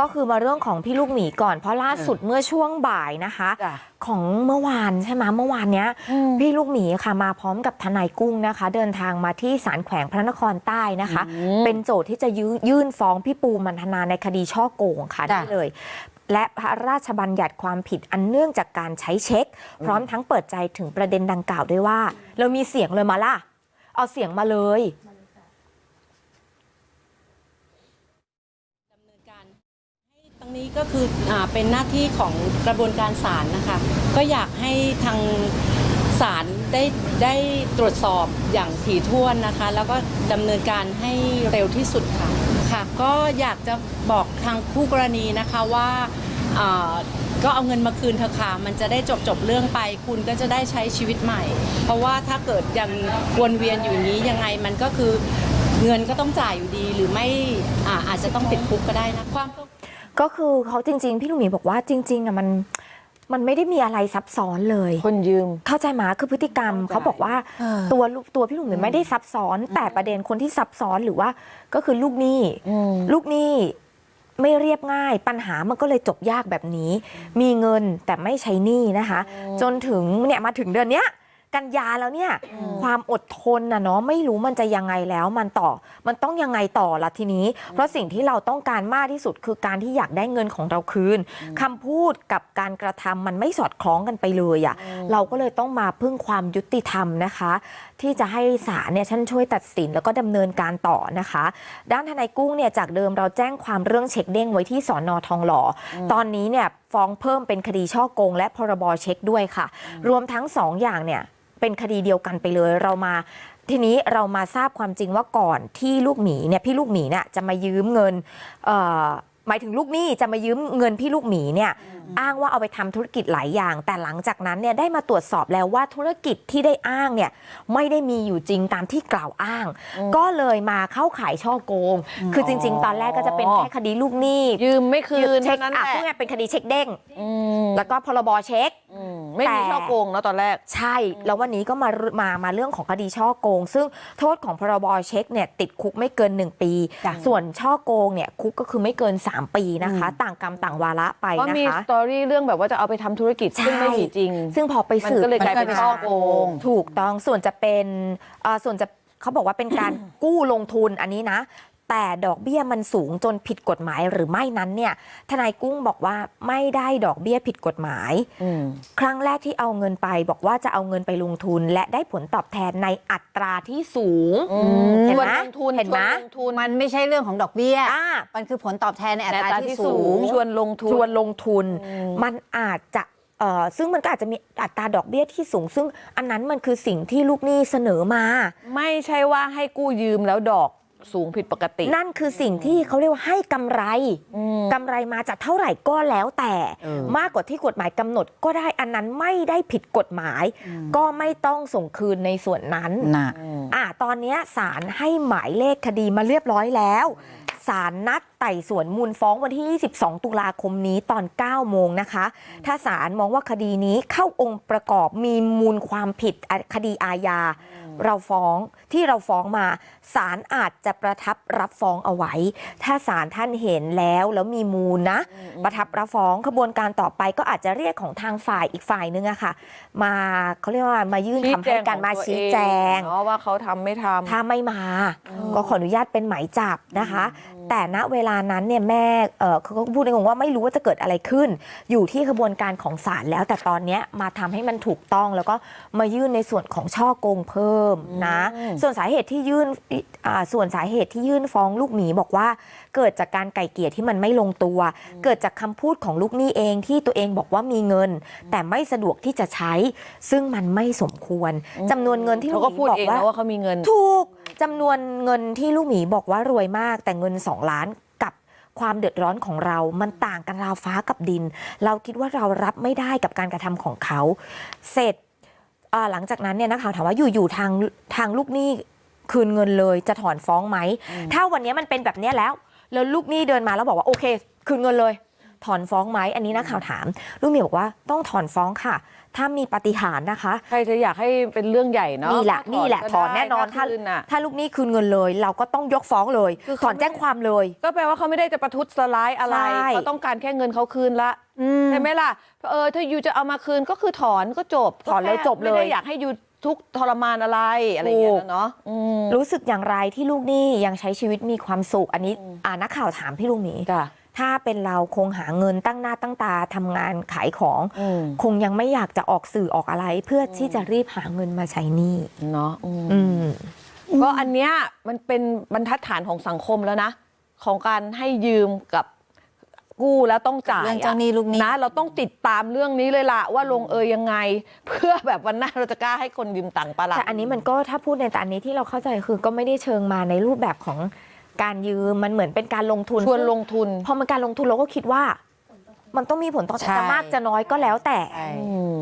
ก็คือมาเรื่องของพี่ลูกหมีก่อนเพราะล่าสุดเมื่อช่วงบ่ายนะคะจ้ะของเมื่อวานใช่ไหมเมื่อวานเนี้ย พี่ลูกหมีค่ะมาพร้อมกับทนายกุ้งนะคะ เดินทางมาที่ศาลแขวงพระนครใต้นะคะ เป็นโจทย์ที่จะยืยื่นฟ้องพี่ปูมันธนาในคดีช่อโกงค่ะจ้ะนี่เลยและพระราชบัญญัติความผิดอันเนื่องจากการใช้เช็ค พร้อมทั้งเปิดใจถึงประเด็นดังกล่าวด้วยว่า เรามีเสียงเลยมาล่ะ เอาเสียงมาเลย ดำเนินการให้ตรง นี้ก็คืออเป็นหน้าที่ของกระบวนการศาลนะคะ ก็อยากให้ทางศาลได้ได้ตรวจสอบอย่างถี่ถ้วนนะคะ แล้วก็ดำเนินการให้เร็วที่สุดค่ะค่ะ ก็อยากจะบอกทางคู่กรณีนะคะว่าก็เอาเงินมาคืนเถอค่ะ มันจะได้จบจบเรื่องไป คุณก็จะได้ใช้ชีวิตใหม่ เพราะว่าถ้าเกิดยังวนเวียนอยู่นี้ยังไงมันก็คือเงินก็ต้องจ่ายอยู่ดี หรือไม่ออาจจะต้องติดคุกก็ได้นะความ ก็คือเขาจริง ๆ พี่ลูกหมีบอกว่าจริงๆอะมันมันไม่ได้มีอะไรซับซ้อนเลย คนยืม เข้าใจไหมาคือพฤติกรรมเข้าใจเขาบอกว่าเออตัวลูกตัวพี่หนุ่มเนี่ยไม่ได้ซับซ้อน แต่ประเด็นคนที่ซับซ้อนหรือว่าก็คือลูกหนี้อืม ลูกหนี้ไม่เรียบง่าย ปัญหามันก็เลยจบยากแบบนี้ มีเงินแต่ไม่ใช้หนี้นะคะ จนถึงเนี่ยมาถึงเดือนเนี้ย กันยาแล้วเนี่ยความอดทนนะเนาะไม่รู้มันจะยังไงแล้วมันต่อ มันต้องยังไงต่อละทีนี้ เพราะสิ่งที่เราต้องการมากที่สุดคือการที่อยากได้เงินของเราคืนคำพูดกับการกระทำมันไม่สอดคล้องกันไปเลยอะ่ะเราก็เลยต้องมาพึ่งความยุติธรรมนะคะ ที่จะให้ศาลเนี่ยท่านช่วยตัดสินแล้วก็ดำเนินการต่อนะคะ ด้านทนายกุ้งเนี่ยจากเดิมเราแจ้งความเรื่องเช็คเด้งไว้ที่สอนอทองหล่ออตอนนี้เนี่ยฟ้องเพิ่มเป็นคดีช่อโกง และพรบเช็คด้วยค่ะ รวมทั้งสองอย่างเนี่ยเป็นคดีเดียวกันไปเลยเรามาทีนี้เรามาทราบความจริงว่าก่อนที่ลูกหมีเนี่ยพี่ลูกหมีเนี่ยจะมายืมเงินเอ่อ หมายถึงลูกหนี้จะมายืมเงินพี่ลูกหมีเนี่ยอ้างว่าเอาไปทำธุรกิจหลายอย่าง แต่หลังจากนั้นเนี่ยได้มาตรวจสอบแล้วว่าธุรกิจที่ได้อ้างเนี่ยไม่ได้มีอยู่จริงตามที่กล่าวอ้าง ก็เลยมาเข้าขายช่อโกง คือจริง ๆ ตอนแรกก็จะเป็นแค่คดีลูกหนี้ยืมไม่คืนเช็คเท่านั้นอะแหละพูดง่ายๆเป็นคดีเช็คเด้งอืม แล้วก็พรบเช็คอืมไม่มีแต่ช่อโกงเนอะตอนแรก ใช่ แล้ววันนี้ก็มามามาเรื่องของคดีช่อโกง ซึ่งโทษของพรบเช็คเนี่ยติดคุกไม่เกิน 1 ปีจ้ะส่วนช่อโกงเนี่ยคุกก็คือไม่เกิน 3 ปีนะคะ ต่างกรรมต่างวาระไปเพราะนะมีคะสตอรี่เรื่องแบบว่าจะเอาไปทำธุรกิจใช่ซึ่งไม่มีจริง ซึ่งพอไปมันสืบก็เลยกลายเป็นมัช่อโกง ถูกต้องส่วนจะเป็นเอ่อส่วนจะเขาบอกว่าเป็นการกู้ลงทุนอันนี้นะ แต่ดอกเบี้ยมันสูงจนผิดกฎหมายหรือไม่นั้นเนี่ย ทนายกุ้งบอกว่าไม่ได้ดอกเบี้ยผิดกฎหมายอืมครั้งแรกที่เอาเงินไปบอกว่าจะเอาเงินไปลงทุน และได้ผลตอบแทนในอัตราที่สูงอืมเห็นไหมชวนลงทุนเห็นไหมชวนลงทุนมันไม่ใช่เรื่องของดอกเบี้ยอ่ามันคือผลตอบแทนในอัในตอัราตราที่ที่สูสูงงชวนลงทุนชวนลงทุนอืมมันอาจจะเอ่อซึ่งมันก็อาจจะมีอัตราดอกเบี้ยที่สูง ซึ่งอันนั้นมันคือสิ่งที่ลูกหนี้เสนอมา ไม่ใช่ว่าให้กู้ยืมแล้วดอก สูงผิดปกติ นั่นคือสิ่งที่เขาเรียกว่าให้กำไรอืมกำไรมาจากเท่าไหร่ก็แล้วแต่ เออ มากกว่าที่กฎหมายกำหนดก็ได้อันนั้นไม่ได้ผิดกฎหมาย ก็ไม่ต้องส่งคืนในส่วนนั้นน่ะอ่าตอนเนี้ยศาลให้หมายเลขคดีมาเรียบร้อยแล้วศาลนัดไต่สวนมูลฟ้องวันที่ 22 ตุลาคมนี้ตอน 9 โมงนะคะ ถ้าศาลมองว่าคดีนี้เข้าองค์ประกอบมีมูลความผิดอะคดีอาญาเราฟ้องที่เราฟ้องมาศาลอาจจะประทับรับฟ้องเอาไว้ ถ้าศาลท่านเห็นแล้วแล้วมีมูลนะ ประทับรับฟ้องขบวนการต่อไปก็อาจจะเรียกของทางฝ่ายอีกฝ่ายนึงอะค่ะ มาเขาเรียกว่ามายื่นคำให้การมาชี้แจงเนาะว่าเขาทำไม่ทำถ้าไม่มา ก็ขออนุญาตเป็นหมายจับนะคะ แต่ณเวลานั้นเนี่ยแม่เอ่อเขาก็พูดในงว่าไม่รู้ว่าจะเกิดอะไรขึ้น อยู่ที่ขบวนการของศาลแล้ว แต่ตอนเนี้ยมาทำให้มันถูกต้องแล้วก็มายื่นในส่วนของช่อโกงเพิ่มนะอืมส่วนสาเหตุที่ยื่นอ่าส่วนสาเหตุที่ยื่นฟ้องลูกหมีบอกว่า เกิดจากการไก่เกลี่ยที่มันไม่ลงตัว เกิดจากคำพูดของลูกหนี้เองที่ตัวเองบอกว่ามีเงิน แต่ไม่สะดวกที่จะใช้ ซึ่งมันไม่สมควรจำนวนเงินที่เขาลูกก็หมีพูดบอกเองว่านะว่าเขามีเงินถูก จำนวนเงินที่ลูกหมีบอกว่ารวยมากแต่เงิน 2 ล้านกับความเดือดร้อนของเรามันต่างกันราวฟ้ากับดิน เราคิดว่าเรารับไม่ได้กับการกระทำของเขา เสร็จอ่าหลังจากนั้นเนี่ยนักข่าวถามว่าอยู่ๆทางทางลูกหนี้คืนเงินเลยจะถอนฟ้องไหม ถ้าวันนี้มันเป็นแบบเนี้ยแล้ว แล้วลูกหนี้เดินมาแล้วบอกว่าโอเค คืนเงินเลย ถอนฟ้องไหมอันนี้นักข่าวถามลูกหมีบอกว่าต้องถอนฟ้องค่ะ ถ้ามีปาฏิหารย์นะคะ ใครจะอยากให้เป็นเรื่องใหญ่เนาะนี่แหละถ้าถอนี่แหละก็ถอนได้แน่นอนถ้าคืน่ะถ้าลูกหนี้คืนเงินเลย เราก็ต้องยกฟ้องเลยคือถเขาอนแจ้งความเลย ก็แปลว่าเขาไม่ได้จะประทุษร้ายอะไรใช่ เขาต้องการแค่เงินเขาคืนละอืมใช่ไหมล่ะเออถ้ายูจะเอามาคืนก็คือถอนก็จบถอนเลยก็แค่จบเลย ไม่ได้อยากให้ยูทุกข์ทรมานอะไรอะไรอย่างเงี้ถูยกเนาะอืมรู้สึกอย่างไรที่ลูกหนี้ยังใช้ชีวิตมีความสุข อันนี้อ่านักข่าวถามพี่ลูกหมี จ้ะ ถ้าเป็นเราคงหาเงินตั้งหน้าตั้งตาทำงานขายของอืมคงยังไม่อยากจะออกสื่อออกอะไร เพื่อที่จะรีบหาเงินมาใช้หนี้เนาะอืมอืม ก็อันเนี้ยมันเป็นบรรทัดฐานของสังคมแล้วนะ ของการให้ยืมกับกู้แล้วต้องจ่ายเรื่องเจ้าหนี้ลูกหนี้ นะเราต้องติดตามเรื่องนี้เลยล่ะว่าลงเอยยังไง เพื่อแบบวันหน้าเราจะกล้าให้คนยืมตังค์ปะล่ะ แต่อันนี้มันก็ถ้าพูดในแต่อันนี้ที่เราเข้าใจคือก็ไม่ได้เชิงมาในรูปแบบของ การยืมมันเหมือนเป็นการลงทุนชวนลงทุน พอมันการลงทุนเราก็คิดว่า มันต้องมีผลตอบแทนใช่จะมากจะน้อยก็แล้วแต่อืม